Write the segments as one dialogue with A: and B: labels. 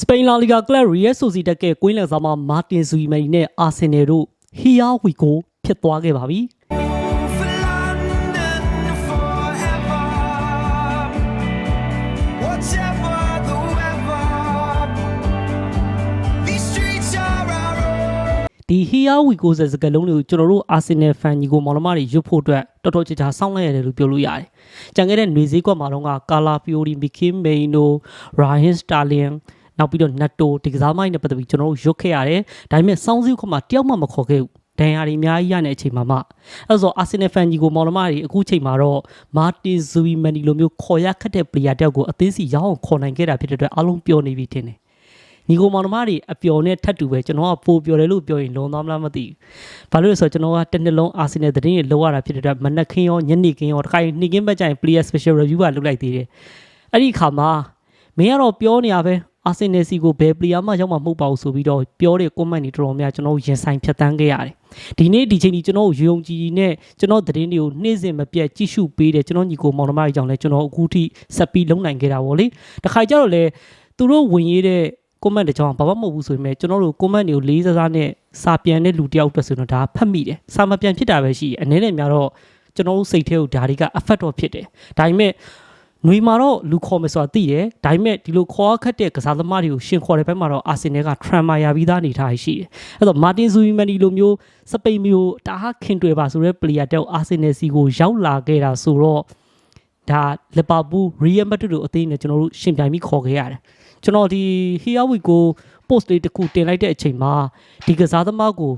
A: စပိန်လာလီဂါကလပ်ရီယယ်ဆိုစီတက်ကကွင်းလယ်ဆောင်မှာမာတင်ဇူီမန်နဲ့အာဆင်နယ်တို့ဟီယာဝီကိုဖြစ်သွားခဲ့ပါပြီ
B: for London forever. Whatever the weather, these streets are our own.
A: ဒီဟီယာဝီကိုဆိုတဲ့စကားလုံးတွေကိုကျွန်တော်တို့အာဆင်နယ်ဖန်ကြီးကိုမောင်နှမတွေရွတ်ဖို့အတွက်တော်တော်ကြာကြာစောင့်လိုက်ရတယ်လို့ပြောလို့ရတယ်။ကြံခဲ့တဲ့ຫນွေစည်းကွက်မှာတော့ကကာလာဖီယိုရီမီကင်မေင်နိုရာဟင်စတာလင် နောက်ပြီးတော့နတ်တိုဒီကစားမိုင်းနဲ့ပတ်သက်ပြီးကျွန်တော်တို့ရွတ်ခဲ့ရတယ်။ဒါပေမဲ့စောင်းစည်းကွက်မှာတယောက်မှမခေါ်ခဲ့ဘူး။ဒန်ယာတွေအများကြီးရတဲ့အချိန်မှာမှအဲဆိုအာဆင်နယ်ဖန်ကြီးကိုမောင်နှမတွေအခုချိန်မှာတော့မာတင်ဇူဝီမန်နီလိုမျိုးခေါ်ရခက်တဲ့ပလေယာတယောက်ကိုအသေးစီရောက်အောင်ခေါ်နိုင်ခဲ့တာဖြစ်တဲ့အတွက်အားလုံးပျော်နေပြီထင်တယ်။ညီကိုမောင်နှမတွေအပျော်နဲ့ထပ်တူပဲကျွန်တော်ကပိုပျော်တယ်လို့ပြောရင်လွန်သွားမလားမသိဘူး။ဘာလို့လဲဆိုတော့ကျွန်တော်ကတစ်နှစ်လုံးအာဆင်နယ်သတင်းတွေလောက်ရတာဖြစ်တဲ့အတွက်မနက်ခင်းရောညနေခင်းရောတစ်ခါရင်နေ့ခင်းဘက်ကျရင် player special review ကလုပ်လိုက်သေးတယ်။အဲ့ဒီအခါမှာမင်းကတော့ပြောနေရပဲ အာဆင်နယ်စီကိုဘယ် player မှရောက်မှာမဟုတ်ပါဘူးဆိုပြီးတော့ပြောတဲ့ comment တွေတော်တော်များကျွန်တော်တို့ရင်ဆိုင်ဖြတ်တန်းခဲ့ရတယ်။ဒီနေ့ဒီချိန်ကြီးကျွန်တော်တို့ယုံကြည်နဲ့ကျွန်တော်သတင်းတွေကိုနေ့စဉ်မပြတ်ကြည့်ရှုပေးတယ်ကျွန်တော်ညီကိုမောင်နှမတွေကြောင့်လည်းကျွန်တော်အခုထိဆက်ပြီးလုံနိုင်ခဲ့တာပေါ့လေ။တစ်ခါကျတော့လေသူတို့ဝင်ရေးတဲ့ comment တကြောင်ဘာမှမဟုတ်ဘူးဆိုပေမဲ့ကျွန်တော်တို့ comment တွေကိုလေးစားစားနဲ့စာပြန်တဲ့လူတယောက်အတွက်ဆိုတော့ဒါဖတ်မိတယ်စာမပြန်ဖြစ်တာပဲရှိတယ်အနေနဲ့များတော့ကျွန်တော်တို့စိတ်ထဲကိုဒါတွေက affect တော့ဖြစ်တယ်ဒါပေမဲ့ ຫນွေမှာတော့လူခေါ်မယ်ဆိုတာသိတယ်ဒါပေမဲ့ဒီလိုခေါ်ခတ်တဲ့ကစားသမားတွေကိုရှင်ခေါ်တဲ့ဘက်မှာတော့အာဆင်နယ်က trauma ရပြီးသားအနေထားရှိတယ်အဲ့တော့မာတင်ဇူယီမန်ဒီလိုမျိုးစပိန်မျိုးတားခင်တွေပါဆိုတဲ့ player တောက်အာဆင်နယ်စီကိုရောက်လာခဲ့တာဆိုတော့ဒါလီဗာပူးရီယယ်မက်ဒရစ်တို့အသင်းနဲ့ကျွန်တော်တို့ရှင်ပြိုင်ပြီးခေါ်ခဲ့ရတယ်ကျွန်တော်ဒီဟီယာဝီကို post လေးတစ်ခုတင်လိုက်တဲ့အချိန်မှာဒီကစားသမားကို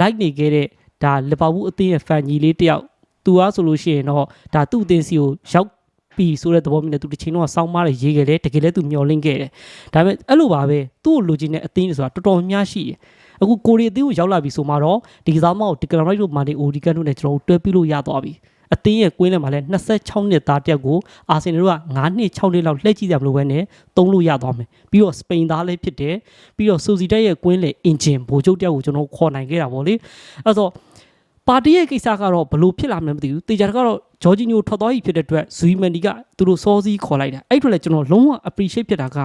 A: like နေခဲ့တဲ့ဒါလီဗာပူးအသင်းရဲ့ fan ကြီးလေးတယောက်သူအားဆိုလို့ရှိရင်တော့ဒါသူ့အသင်းစီကိုရောက် ပြီဆိုတဲ့သဘောမျိုးနဲ့သူတစ်ချိန်တော့စောင်းမားလေးရေးခဲ့တယ်တကယ်လည်းသူမျောလင့်ခဲ့တယ်ဒါပေမဲ့အဲ့လိုပါပဲသူ့ကိုလိုချင်တဲ့အသင်းတွေဆိုတာတော်တော်များများရှိတယ်အခုကိုရီအသင်းကိုရောက်လာပြီဆိုမှတော့ဒီကစားသမားကိုဒီကရမိုက်တို့မာနေအိုဒီကန်တို့နဲ့ကျွန်တော်တို့တွဲပြီးလို့ရသွားပြီအသင်းရဲ့ကွင်းထဲမှာလည်း26နှစ်သားတက်ကိုအာဆင်နယ်တို့က9နှစ်6နှစ်လောက်လှည့်ကြည့်ကြမလို့ပဲနဲ့သုံးလို့ရသွားမယ်ပြီးတော့စပိန်သားလည်းဖြစ်တယ်ပြီးတော့စူစီတက်ရဲ့ကွင်းလေအင်ဂျင်ဘိုလ်ချုပ်တက်ကိုကျွန်တော်ခေါ်နိုင်ခဲ့တာပေါ့လေအဲ့တော့ ပါတီရဲ့ကိစ္စကတော့ဘလို့ဖြစ်လာမလဲမသိဘူးတေချာကတော့ဂျော်ဂျီညိုထွက်သွားပြီဖြစ်တဲ့အတွက်ဇူီမန်ဒီကသူတို့စောစီးခေါ်လိုက်တာအဲ့အတွက်လည်းကျွန်တော်လုံးဝ appreciate ဖြစ်တာက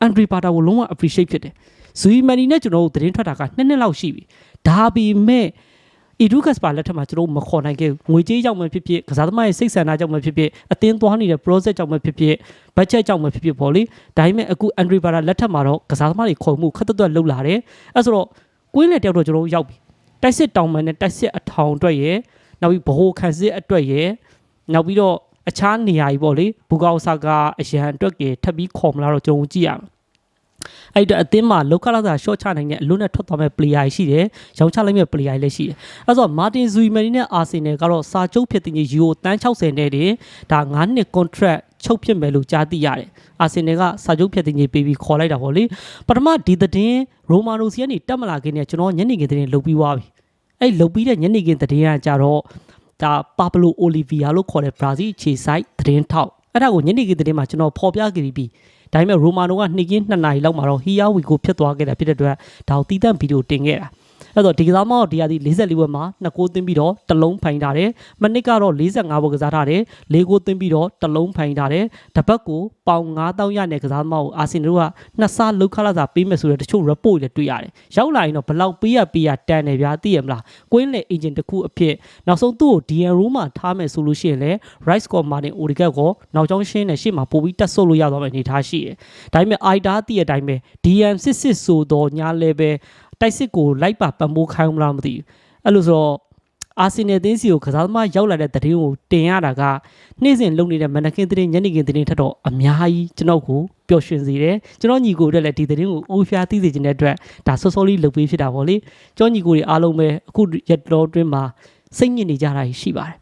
A: အန်ဒရီပါတာကိုလုံးဝ appreciate ဖြစ်တယ်ဇူီမန်ဒီနဲ့ကျွန်တော်တို့သတင်းထွက်တာကနှစ်နှစ်လောက်ရှိပြီဒါပေမဲ့အီဒူကတ်စပါလက်ထက်မှာကျွန်တော်တို့မခေါ်နိုင်ခဲ့ဘူးငွေကြေးကြောင့်ပဲဖြစ်ဖြစ်ကစားသမားရဲ့စိတ်ဆန္ဒကြောင့်ပဲဖြစ်ဖြစ်အတင်းသွားနေတဲ့ project ကြောင့်ပဲဖြစ်ဖြစ် budget ကြောင့်ပဲဖြစ်ဖြစ်ပေါ့လေဒါပေမဲ့အခုအန်ဒရီဘာရာလက်ထက်မှာတော့ကစားသမားတွေခေါ်မှုခက်တွတ်တွတ်လှုပ်လာတယ်အဲဆိုတော့ကွင်းလေတယောက်တော့ကျွန်တော်တို့ရောက်ပြီ တိုက်စစ်တောင်မန်နဲ့တိုက်စစ်အထောင်အတွက်ရယ်နောက်ပြီးဗဟိုခန်းစစ်အတွက်ရယ်နောက်ပြီးတော့အခြားနေရာကြီးပေါ့လေဘူကောက်ဆာကအရန်အတွက်ကထပ်ပြီးခေါ်မလားတော့ကျွန်တော်ကြည့်ရမယ်အဲ့တော့အသင်းမှာလောက်ခလာသာ short ချနိုင်တဲ့အလုံးနဲ့ထွက်သွားမဲ့ player ရှိတယ်။ရောင်းချလိုက်မဲ့ player လည်းရှိတယ်။အဲဆိုမာတင်ဇူီမန်နီနဲ့အာဆင်နယ်ကတော့စာချုပ်ဖြစ်တဲ့ယူရိုတန်း60နဲ့တည်းဒါ9နှစ် contract ချုပ်ဖြစ်မယ်လို့ကြားသိရတယ်။အာဆင်နယ်ကစာချုပ်ဖြစ်တဲ့ကြီးပေးပြီးခေါ်လိုက်တာပေါ့လေ။ပထမဒီသတင်းရိုမာနိုစီကနေတက်မလာခင်နဲ့ကျွန်တော်ညနေခင်းသတင်းလုပ်ပြီးသွားပြီ။အဲ့လုပ်ပြီးတဲ့ညနေခင်းသတင်းကကြတော့ဒါပါပလိုအိုလီဗီယာလို့ခေါ်တဲ့ဘရာဇီးခြေဆိုင်သတင်းထောက်အဲ့ဒါကိုညနေခင်းသတင်းမှာကျွန်တော်ဖော်ပြခဲ့ပြီးဒါပေမဲ့ရိုမာနိုကနှစ်ကင်းနှစ်နာရီလောက်မှာတော့ဟီယာဝီကိုဖြစ်သွားခဲ့တာဖြစ်တဲ့အတွက်ဒါကိုတီးတန့်ဗီဒီယိုတင်ခဲ့တာ အဲ့တော့ဒီကစားမတော့ဒီဟာဒီ44ဘွဲမှာနှစ်ကိုးသွင်းပြီးတော့တစ်လုံးဖိုင်ထားတယ်မနစ်ကတော့45ဘွဲကစားထားတယ်လေးကိုးသွင်းပြီးတော့တစ်လုံးဖိုင်ထားတယ်တပတ်ကိုပေါင်9000ရနဲ့ကစားမကိုအာဆင်နယ်ကနှစ်စားလောက်ခလာစာပေးမယ်ဆိုတဲ့တချို့ report တွေတွေ့ရတယ်ရောက်လာရင်တော့ဘလောက်ပေးရပေးရတန်တယ်ဗျာသိရမလားကွင်းလေ agent တစ်ခုအဖြစ်နောက်ဆုံးသူ့ကို DN room မှာထားမယ်ဆိုလို့ရှိရင်လည်း right score martin odegaard ကိုနောက်ကျောင်းရှင်းနဲ့ရှေ့မှာပို့ပြီးတက်ဆုပ်လို့ရသွားမယ့်အနေအထားရှိတယ်ဒါပေမဲ့ IDA တည့်တဲ့အတိုင်းပဲ DM 66 ဆိုတော့ညာလည်းပဲ တိုက်စစ်ကိုလိုက်ပါပံ့ပိုးခိုင်းမလားမသိဘူးအဲ့လိုဆိုတော့အာဆင်နယ်အသင်းစီကိုကစားသမားရောက်လာတဲ့သတင်းကိုတင်ရတာကနေ့စဉ်လုပ်နေတဲ့မနက်ခင်းသတင်းညနေခင်းသတင်းထက်တော့အများကြီးကျွန်တော်ကိုပျော်ရွှင်စေတယ်ကျွန်တော်ညီကိုတို့လည်းဒီသတင်းကိုအိုးဖျားသိစေခြင်းတဲ့အတွက်ဒါစောစောလေးလုပ်ပေးဖြစ်တာပေါ့လေကျွန်တော်ညီကိုတွေအားလုံးပဲအခုရက်တော်တွင်းမှာစိတ်ညစ်နေကြတာရှိပါတယ်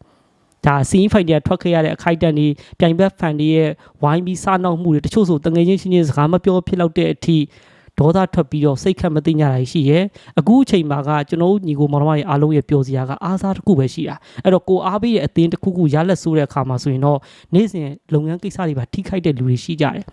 A: ဒါစီးဖိုင်တွေကထွက်ခဲ့ရတဲ့အခိုက်အတန့်တွေပြိုင်ဘက်ဖန်တွေရဲ့ဝိုင်းပြီးစားနောက်မှုတွေတချို့ဆိုတငယ်ချင်းချင်းချင်းစကားမပြောဖြစ်တော့တဲ့အထိ ဒေါသထွက်ပြီးတော့စိတ်ခတ်မသိညာတာရှိရဲအခုအချိန်မှာကကျွန်တော်တို့ညီကိုမောင်နှမတွေအားလုံးရဲ့ပျော်စရာကအားစားတစ်ခုပဲရှိတာအဲ့တော့ကိုအားပေးတဲ့အသင်းတစ်ခုခုရလက်ဆိုးတဲ့အခါမှာဆိုရင်တော့နေ့စဉ်လုပ်ငန်းကိစ္စတွေပါထိခိုက်တဲ့လူတွေရှိကြတယ်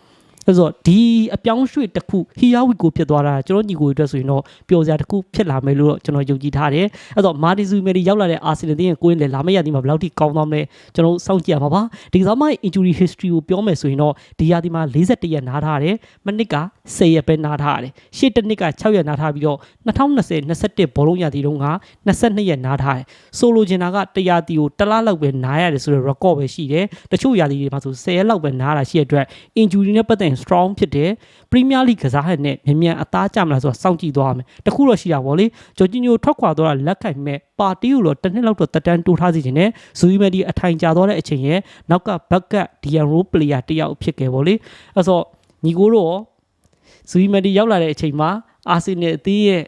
A: အဲ့ဆိုဒီအပြောင်းရွှေ့တစ်ခုဟီယာဝီကိုဖြစ်သွားတာကျွန်တော်ညီကိုတွေအတွက်ဆိုရင်တော့ပျော်စရာတစ်ခုဖြစ်လာမယ်လို့တော့ကျွန်တော်ယုံကြည်ထားတယ်အဲ့တော့မာတီဇူမီဒီရောက်လာတဲ့အာဆင်နယ်တင်းရဲ့ကိုယ်လေလာမယ့်ရသည်မှာဘယ်လောက်ထိကောင်းသွားမလဲကျွန်တော်စောင့်ကြည့်ရမှာပါဒီကစားမရဲ့ injury history ကိုပြောမယ်ဆိုရင်တော့ဒီရာသီမှာ41ရက်နားထားတယ်မနစ်က10ရက်ပဲနားထားရတယ်ရှေ့တစ်နှစ်က6ရက်နားထားပြီးတော့2020 21ဘောလုံးရာသီတုန်းက22ရက်နားထားတယ်ဆိုလိုချင်တာကတရာသီကိုတစ်လားလောက်ပဲနားရတယ်ဆိုတော့ record ပဲရှိတယ်တချို့ရာသီတွေမှာဆို10ရက်လောက်ပဲနားတာရှိတဲ့အတွက် injury နဲ့ပတ်သက်ရင် strong ဖြစ်တယ် Premier League ကစားရတဲ့မြန်မြန်အသားကျမလားဆိုတာစောင့်ကြည့်သွားရမယ်တခုတော့ရှိတာပေါ့လေဂျော်ဂျီညိုထွက်ခွာသွားတာလက်ခိုက်မဲ့ပါတီကိုတော့တစ်နှစ်လောက်တော့တက်တန်းတိုးထားစီခြင်းနဲ့ဇူယီမက်ဒီအထိုင်ကျသွားတဲ့အချိန်ရဲ့နောက်ကဘက်ကဒီယန်ရိုးပလေယာတယောက်ဖြစ်ခဲ့ပေါ့လေအဲ့ဆိုညီကိုတို့ရောဇူယီမက်ဒီရောက်လာတဲ့အချိန်မှာအာဆင်နယ်အသင်းရဲ့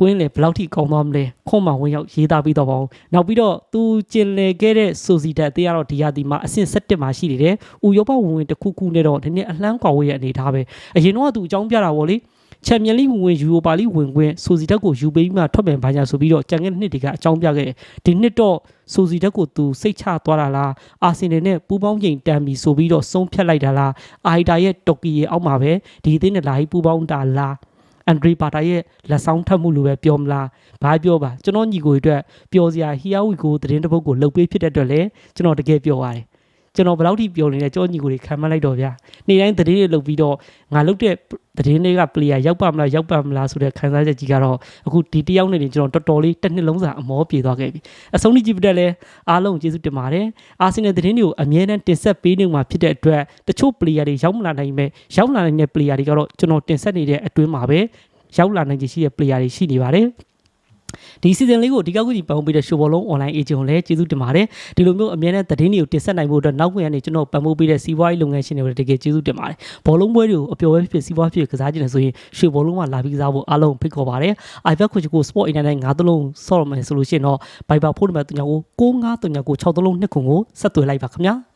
A: ကွင်းလေဘယ်လောက်ထိကောင်းသွားမလဲခွန်မှဝင်ရောက်ရေးသားပြီးတော့ပါအောင်နောက်ပြီးတော့သူကျင်လေခဲ့တဲ့ဆိုစီတက်အသေးကတော့ဒီဟာဒီမှာအဆင့်7မှာရှိနေတယ်။ဥရောပဝင်ဝင်တစ်ခုခုနဲ့တော့ဒီနေ့အလှမ်းကွာဝေးရဲ့အနေထားပဲ။အရင်တော့ကသူအကြောင်းပြတာပေါ့လေ။ချန်ပီယံလိဝင်ဝင်ယူရိုပါလိဝင်ခွင့်ဆိုစီတက်ကိုယူပေးပြီးမှထွက်ပြန်ပါညာဆိုပြီးတော့ကြံခဲ့တဲ့နှစ်တွေကအကြောင်းပြခဲ့တယ်။ဒီနှစ်တော့ဆိုစီတက်ကိုသူစိတ်ချသွားတာလား။အာဆင်နယ်နဲ့ပူးပေါင်းချိန်တန်ပြီးဆိုပြီးတော့ဆုံးဖြတ်လိုက်တာလား။အာဟီတာရဲ့တော်ကီရဲ့အောက်မှာပဲဒီအသင်းနဲ့လာပြီးပူးပေါင်းတာလား။ အန်ဒရီပါတာရဲ့လက်ဆောင်ထပ်မှုလိုပဲပြောမလားဘာပြောပါကျွန်တော်ညီကိုတွေအတွက်ပျော်စရာဟီယာဝီကိုသတင်းတစ်ပုဒ်ကိုလှုပ်ပေးဖြစ်တဲ့အတွက်လည်းကျွန်တော်တကယ်ပျော်ပါတယ် ကျွန်တော်ဘယ်လောက်ထိပျော်နေလဲကျွန်တော်ညီကိုတွေခံမလိုက်တော့ဗျာနေ့တိုင်းသတင်းတွေလှုပ်ပြီးတော့ငါလှုပ်တဲ့သတင်းတွေက player ရောက်ပါမလားရောက်ပါမလားဆိုတဲ့ခံစားချက်ကြီးကတော့အခုဒီတယောက်နဲ့တင်ကျွန်တော်တော်တော်လေးတစ်နှစ်လုံးစာအမောပြေသွားခဲ့ပြီအဆုံးထိကြည့်ပြတဲ့လဲအားလုံးကျေးဇူးတင်ပါတယ်အာဆင်နယ်သတင်းတွေကိုအမြဲတမ်းတင်ဆက်ပေးနေမှာဖြစ်တဲ့အတွက်တချို့ player တွေရောက်မလာနိုင်မဲ့ရောက်လာနိုင်တဲ့ player တွေကတော့ကျွန်တော်တင်ဆက်နေတဲ့အတွင်းမှာပဲရောက်လာနိုင်ခြေရှိတဲ့ player တွေရှိနေပါတယ် ဒီ season လေးကိုဒီကောက်ကူကြီးပံ့ပိုးပေးတဲ့ show ဘောလုံး online agent ကိုလည်းကျေးဇူးတင်ပါတယ်ဒီလိုမျိုးအများနဲ့သတင်းတွေကိုတင်ဆက်နိုင်ဖို့အတွက်နောက်ဝင်ကနေကျွန်တော်ပံ့ပိုးပေးတဲ့စီးပွားရေးလုပ်ငန်းရှင်တွေကိုလည်းတကယ်ကျေးဇူးတင်ပါတယ်ဘောလုံးပွဲတွေကိုအပျော်ပဲဖြစ်စီးပွားဖြစ်ကစားကြတယ်ဆိုရင် show ဘောလုံးမှာလာပြီးကစားဖို့အားလုံးဖိတ်ခေါ်ပါတယ် iPad ကိုကို sport internet ငါးသလုံးဆော့ရမယ်ဆိုလို့ရှိရင်တော့ Viber ဖုန်းနံပါတ်39ကို9339 6329ကိုဆက်သွယ်လိုက်ပါခင်ဗျာ